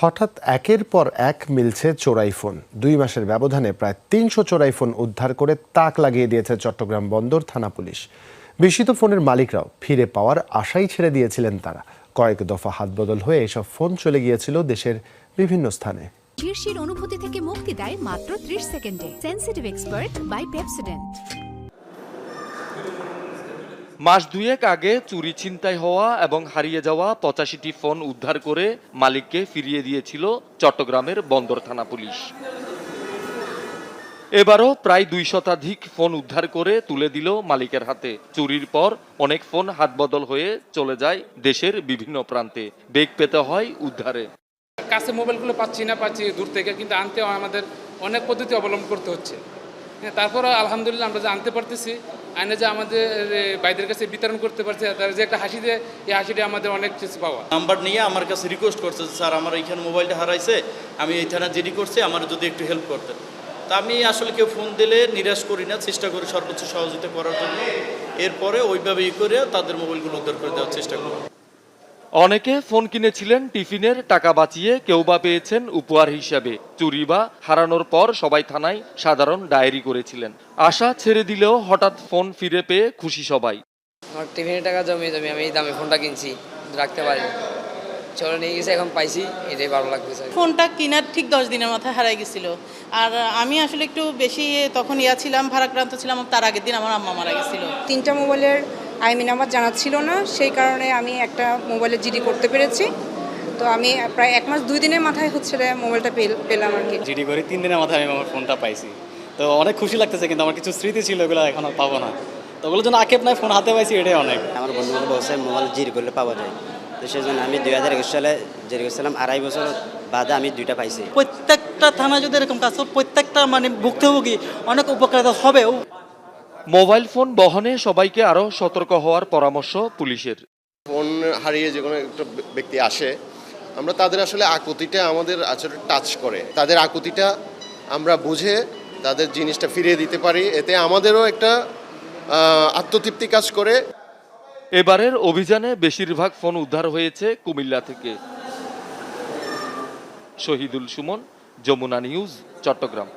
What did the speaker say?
হঠাৎ একের পর এক মিলছে চোরাই ফোন। দুই মাসের ব্যবধানে প্রায় তিনশো চোরাই ফোন উদ্ধার করে তাক লাগিয়ে দিয়েছে চট্টগ্রাম বন্দর থানা পুলিশ। বিস্মিত ফোনের মালিকরাও ফিরে পাওয়ার আশাই ছেড়ে দিয়েছিলেন তারা। কয়েক দফা হাতবদল হয়ে এসব ফোন চলে গিয়েছিল দেশের বিভিন্ন স্থানে। শীর্ষের অনুভূতি থেকে মুক্তি দেয় মাত্র 30 সেকেন্ডে। সেন্সিটিভ এক্সপার্ট বাই পেপসোডেন্ট মাস দুয়েক আগে চুরি ছিনতাই হওয়া এবং হারিয়ে যাওয়া পঁচাশিটি ফোন উদ্ধার করে মালিককে ফিরিয়ে দিয়েছিল চট্টগ্রামের বন্দর থানা পুলিশ। এবারও প্রায় দুই শতাধিক ফোন উদ্ধার করে তুলে দিল মালিকের হাতে। চুরির পর অনেক ফোন হাতবদল হয়ে চলে যায় দেশের বিভিন্ন প্রান্তে। বেগ পেতে হয় উদ্ধারে। কাছে মোবাইলগুলো পাচ্ছি না পাচ্ছি, দূর থেকে, কিন্তু আনতেও আমাদের অনেক পদ্ধতি অবলম্বন করতে হচ্ছে। হ্যাঁ তারপরে আলহামদুলিল্লাহ আমরা যে আনতে পারতেছি আইনে যে আমাদের ভাইদের কাছে বিতরণ করতে পারছে, তার যে একটা হাসি দেয় এই হাসিটা আমাদের অনেক কিছু পাওয়া। নাম্বার নিয়ে আমার কাছে রিকোয়েস্ট করছে স্যার, আমার এইখানে মোবাইলটা হারাইছে, আমি এই থানা জিডি করছি, আমার যদি একটু হেল্প করতে তা আমি আসলে কেউ ফোন দিলে নিরাশ করি না, চেষ্টা করি সর্বোচ্চ সহযোগিতা করার জন্য। এরপরে ওইভাবে ই করে তাদের মোবাইলগুলো উদ্ধার করে দেওয়ার চেষ্টা করি অনেকে ফোন কিনেছিলেন টিফিনের টাকা বাঁচিয়ে কেউ বা পেয়েছেন উপহার হিসাবে। চুরি বা হারানোর পর সবাই থানায় সাধারণ ডায়েরি করেছিলেন। আশা ছেড়ে দিলেও হঠাৎ ফোন ফিরে পেয়ে খুশি সবাই। আমার টিফিনের টাকা জমিয়ে জমি আমি এই দামে ফোনটা কিনছি রাখতে পারি। চলে নিয়ে গেছে এখন পাইছি এটাই ভালো লাগতেছে ফোনটা কেনার ঠিক দশ দিনের মাথায় হারাই গেছিল। আর আমি আসলে একটু বেশি তখন ইয়া ছিলাম ভারাক্রান্ত ছিলাম তার আগের দিন আমার আম্মা মারা গেছিল। তিনটা মোবাইলের আইমিন আমার জানা ছিল না সেই কারণে আমি একটা মোবাইলে জিডি করতে পেরেছি। তো আমি প্রায় এক মাস দুই দিনের মাথায় হচ্ছে মোবাইলটা পেল- পেলাম আর কি। জিডি করে তিন দিনের মাথায় আমি আমার ফোনটা পাইছি। তো অনেক খুশি লাগতেছে কিন্তু আমার কিছু স্মৃতি ছিল ওগুলো এখন আর পাবো না। তো ওগুলোর জন্য আক্ষেপ নাই ফোন হাতে পাইছি এটাই অনেক। আমার বন্ধু বান্ধব বলছে মোবাইল জির করলে পাওয়া যায়। তো সেই জন্য আমি দুই হাজার একুশ সালে জির করছিলাম আড়াই বছর বাদে আমি দুইটা পাইছি। প্রত্যেকটা থানা যদি এরকম কাজ প্রত্যেকটা মানে ভুক্তভোগী অনেক উপকারিতা হবে মোবাইল ফোন বহনে সবাইকে আরও সতর্ক হওয়ার পরামর্শ পুলিশের। ফোন হারিয়ে যে কোনো একটা ব্যক্তি আসে আমরা তাদের আসলে আকুতিটা আমাদের আসলে টাচ করে। তাদের আকুতিটা আমরা বুঝে তাদের জিনিসটা ফিরিয়ে দিতে পারি এতে আমাদেরও একটা আত্মতৃপ্তি কাজ করে। এবারের অভিযানে বেশিরভাগ ফোন উদ্ধার হয়েছে কুমিল্লা থেকে। শহীদুল সুমন যমুনা নিউজ চট্টগ্রাম।